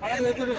아, 내가 그랬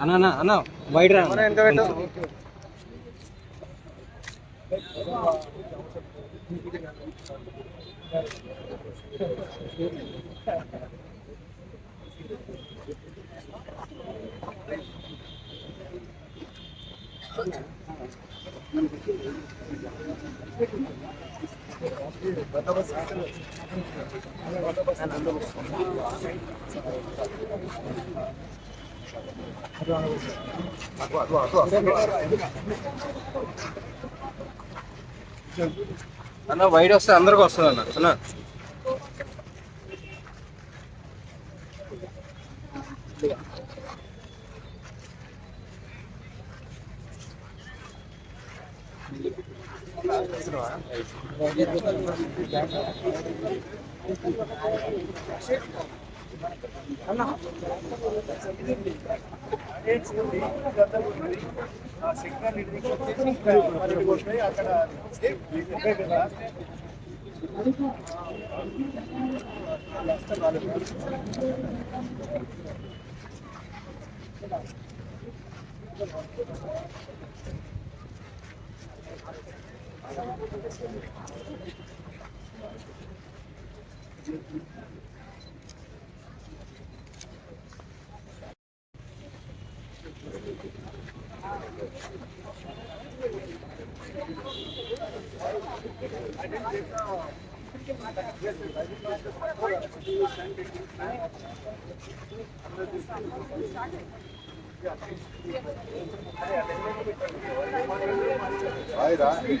అన్న అన్న అన్న బయట Thank you. అన్న వైడ్ వస్తే అందరికి వస్తుంది అన్న. అన్న. సిగ్నల్ ఇండికేషన్ అక్కడ కదా Hayır abi.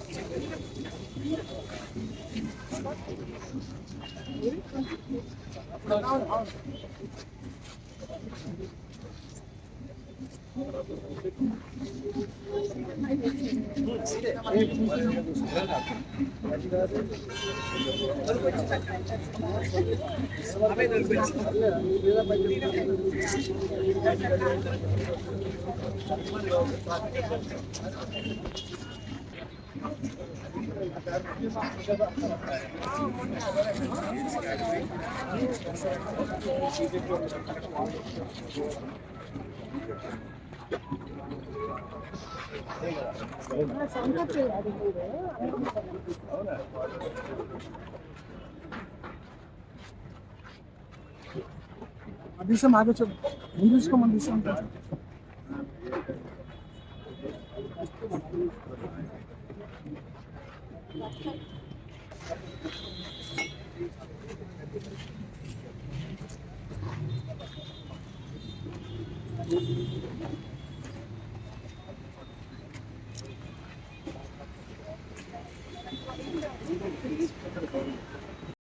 私たちはこの辺の人たちの皆さんに聞いていただきたいと思います。మాకు చెప్పు. ముందు తీసుకోమని తీసుకుంటాను ハハハハ!